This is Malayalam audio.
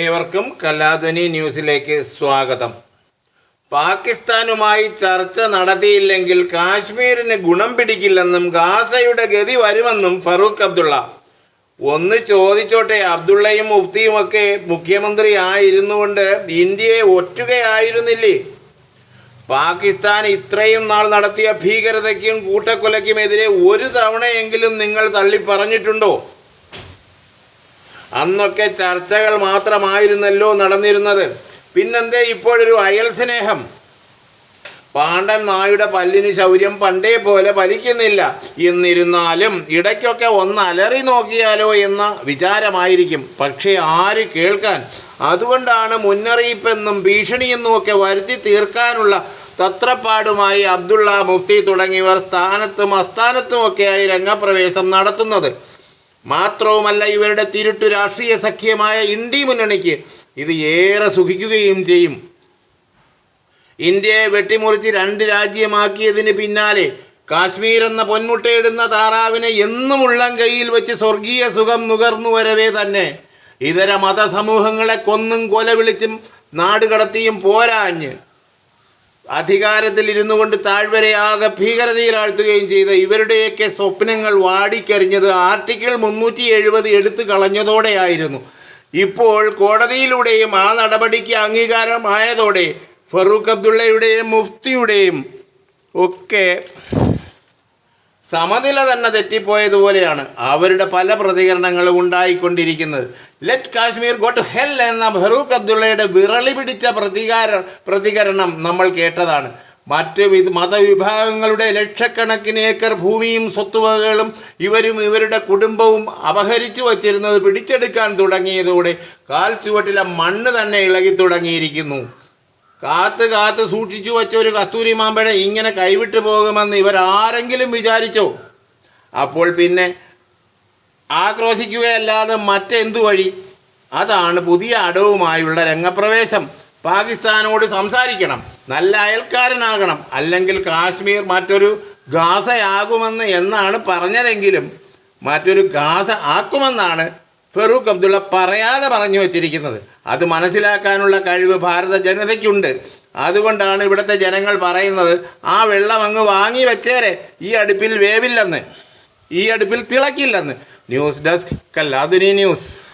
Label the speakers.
Speaker 1: ഏവർക്കും കലാധനി ന്യൂസിലേക്ക് സ്വാഗതം. പാകിസ്ഥാനുമായി ചർച്ച നടത്തിയില്ലെങ്കിൽ കാശ്മീരിന് ഗുണം പിടിക്കില്ലെന്നും ഗാസയുടെ ഗതി വരുമെന്നും ഫറൂഖ് അബ്ദുള്ള. ഒന്ന് ചോദിച്ചോട്ടെ അബ്ദുള്ളയും മുഫ്തിയുമൊക്കെ മുഖ്യമന്ത്രി ആയിരുന്നുകൊണ്ട് ഇന്ത്യയെ ഒറ്റുകയായിരുന്നില്ലേ? പാകിസ്ഥാൻ ഇത്രയും നാൾ നടത്തിയ ഭീകരതയ്ക്കും കൂട്ടക്കൊലയ്ക്കുമെതിരെ ഒരു തവണയെങ്കിലും നിങ്ങൾ തള്ളി പറഞ്ഞിട്ടുണ്ടോ അന്നൊക്കെ ചർച്ചകൾ മാത്രമായിരുന്നല്ലോ നടന്നിരുന്നത്. പിന്നെന്തേ ഇപ്പോഴൊരു അയൽ സ്നേഹം. പാണ്ഡൻ നായുടെ പല്ലിന് ശൗര്യം പണ്ടേ പോലെ പലിക്കുന്നില്ല. എന്നിരുന്നാലും ഇടയ്ക്കൊക്കെ ഒന്ന് അലറി നോക്കിയാലോ എന്ന വിചാരമായിരിക്കും. പക്ഷേ ആര് കേൾക്കാൻ? അതുകൊണ്ടാണ് മുന്നറിയിപ്പെന്നും ഭീഷണിയെന്നും ഒക്കെ വരുത്തി തീർക്കാനുള്ള തത്രപ്പാടുമായി അബ്ദുള്ള മുഫ്തി തുടങ്ങിയവർ സ്ഥാനത്തും അസ്ഥാനത്തുമൊക്കെയായി രംഗപ്രവേശം നടത്തുന്നത്. മാത്രവുമല്ല ഇവരുടെ തിരുട്ടു രാഷ്ട്രീയ സഖ്യമായ ഇന്ത്യ മുന്നണിക്ക് ഇത് ഏറെ സുഖിക്കുകയും ചെയ്യും. ഇന്ത്യയെ വെട്ടിമുറിച്ച് രണ്ട് രാജ്യമാക്കിയതിന് പിന്നാലെ കാശ്മീർ എന്ന പൊന്മുട്ടയിടുന്ന താറാവിനെ എന്നും ഉള്ളം കയ്യിൽ വെച്ച് സ്വർഗീയ സുഖം നുകർന്നു വരവേ തന്നെ. ഇതര മതസമൂഹങ്ങളെ കൊന്നും കൊല വിളിച്ചും നാടുകടത്തിയും പോരാഞ്ഞ്. അധികാരത്തിൽ ഇരുന്നു കൊണ്ട് താഴ്വരയാകെ ഭീകരതയിലാഴ്ത്തുകയും ചെയ്ത ഇവരുടെയൊക്കെ സ്വപ്നങ്ങൾ വാടിക്കരിഞ്ഞത് ആർട്ടിക്കിൾ മുന്നൂറ്റി എഴുപത് എടുത്തു കളഞ്ഞതോടെയായിരുന്നു. ഇപ്പോൾ കോടതിയിലൂടെയും ആ നടപടിക്ക് അംഗീകാരമായതോടെ ഫറൂഖ് അബ്ദുള്ളയുടെയും മുഫ്തിയുടെയും ഒക്കെ സമനില തന്നെ തെറ്റിപ്പോയതുപോലെയാണ് അവരുടെ പല പ്രതികരണങ്ങളും ഉണ്ടായിക്കൊണ്ടിരിക്കുന്നത്. Let Kashmir go to hell എന്ന ഫറൂഖ് അബ്ദുള്ളയുടെ വിറളി പിടിച്ച പ്രതികാര പ്രതികരണം നമ്മൾ കേട്ടതാണ്. മറ്റ് മതവിഭാഗങ്ങളുടെ ലക്ഷക്കണക്കിന് ഏക്കർ ഭൂമിയും സ്വത്തുവകകളും ഇവരും ഇവരുടെ കുടുംബവും അപഹരിച്ചു വച്ചിരുന്നത് പിടിച്ചെടുക്കാൻ തുടങ്ങിയതോടെ കാൽ ചുവട്ടിലെ മണ്ണ് തന്നെ ഇളകി തുടങ്ങിയിരിക്കുന്നു. കാത്ത് കാത്ത് സൂക്ഷിച്ചു വച്ച ഒരു കസ്തൂരി മാമ്പഴ ഇങ്ങനെ കൈവിട്ടു പോകുമെന്ന് ഇവർ ആരെങ്കിലും വിചാരിച്ചോ? അപ്പോൾ പിന്നെ ആക്രോശിക്കുകയല്ലാതെ മറ്റെന്തു വഴി? അതാണ് പുതിയ അടവുമായുള്ള രംഗപ്രവേശം. പാകിസ്ഥാനോട് സംസാരിക്കണം. നല്ല അയൽക്കാരനാകണം. അല്ലെങ്കിൽ കാശ്മീർ മറ്റൊരു ഗാസയാകുമെന്ന് എന്നാണ് പറഞ്ഞതെങ്കിലും മറ്റൊരു ഗാസ ആക്കുമെന്നാണ് ഫറൂഖ് അബ്ദുള്ള പറയാതെ പറഞ്ഞു വച്ചിരിക്കുന്നത്. അത് മനസ്സിലാക്കാനുള്ള കഴിവ് ഭാരത ജനതയ്ക്കുണ്ട്. അതുകൊണ്ടാണ് ഇവിടുത്തെ ജനങ്ങൾ പറയുന്നത് ആ വെള്ളം അങ്ങ് വാങ്ങി വെച്ചേരെ ഈ അടുപ്പിൽ വേവില്ലെന്ന്. ഈ അടുപ്പിൽ തിളക്കില്ലെന്ന്. ന്യൂസ് ഡെസ്ക് കല്ലാതുനി ന്യൂസ്.